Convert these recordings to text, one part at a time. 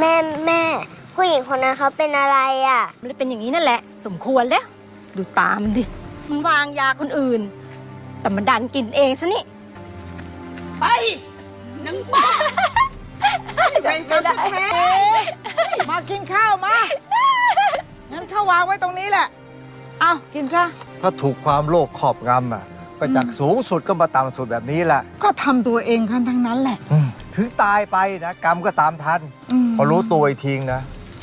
แม่แม่ ผู้หญิงคนนั้นเขาเป็นอะไรอะ มันเลยเป็นอย่างนี้นั่นแหละ สมควรแล้ว ดูตามนดิ มันวางยาคนอื่น แต่มันดันกินเองซะนี่ ไปนังบ้าเป็นกันแท้มากินข้าวมา งั้นข้าววางไว้ตรงนี้แหละ เอากินซะ ถ้าถูกความโลภครอบงำอะก็จากสูงสุดก็มาต่ำสุดแบบนี้แหละ ก็ทำตัวเองกันทั้งนั้นแหละอืมถึงตายไปนะ กรรมก็ตามทันม พอรู้ตัวอีกทีนะ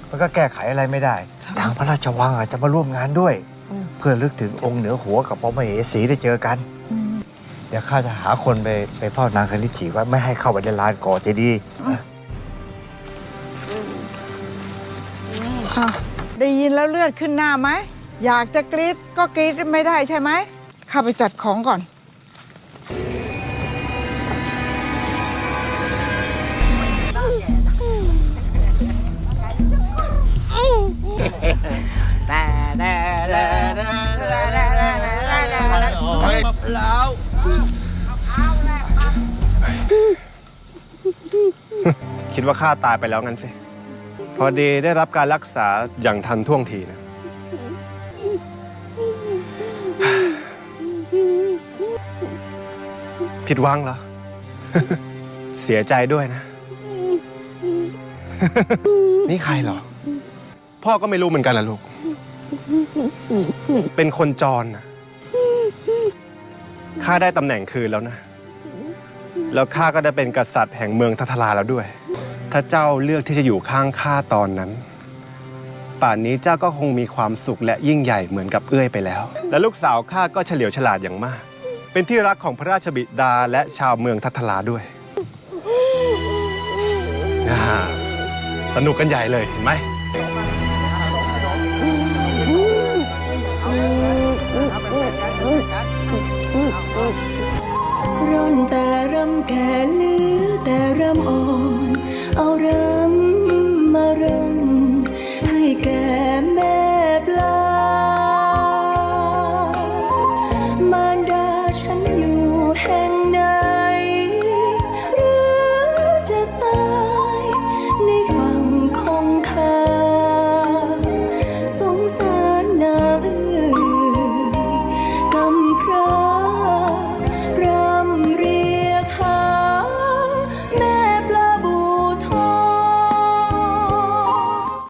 มันก็แก้ไขอะไรไม่ได้ใช่ทางพระราชวังอาจจะมาร่วมงานด้วยอืมเพื่อลึกถึงองค์เหนือหัวกับพระมเหสีได้เจอกันอืมเดี๋ยวข้าจะหาคนไปไปเฝ้านางคณิตถีว่าไม่ให้เข้าไปในลานก่อเจดีย์อะได้ยินแล้วเลือดขึ้นหน้าไหม อยากจะกรีดก็กรีดไม่ได้ใช่ไหมข้าไปจัดของก่อน คิดว่าข้าตายไปแล้วงั้นสิ พอดีได้รับการรักษาอย่างทันท่วงทีนะ ผิดหวังเหรอ เสียใจด้วยนะ นี่ใครเหรอ พ่อก็ไม่รู้เหมือนกันล่ะลูก เป็นคนจรนะ ข้าได้ตำแหน่งคืนแล้วนะ แล้วข้าก็ได้เป็นกษัตริย์แห่งเมืองทัทลาแล้วด้วย ถ้าเจ้าเลือกที่จะอยู่ข้างข้าตอนนั้น ป่านนี้เจ้าก็คงมีความสุขและยิ่งใหญ่เหมือนกับเอื้อยไปแล้ว และลูกสาวข้าก็เฉลียวฉลาดอย่างมาก เป็นที่รักของพระราชบิดาและชาวเมืองทัทลาด้วยอ่าสนุกกันใหญ่เลยเห็นไหม แต่รำแก่เหลือแต่รำอ่อน เอาร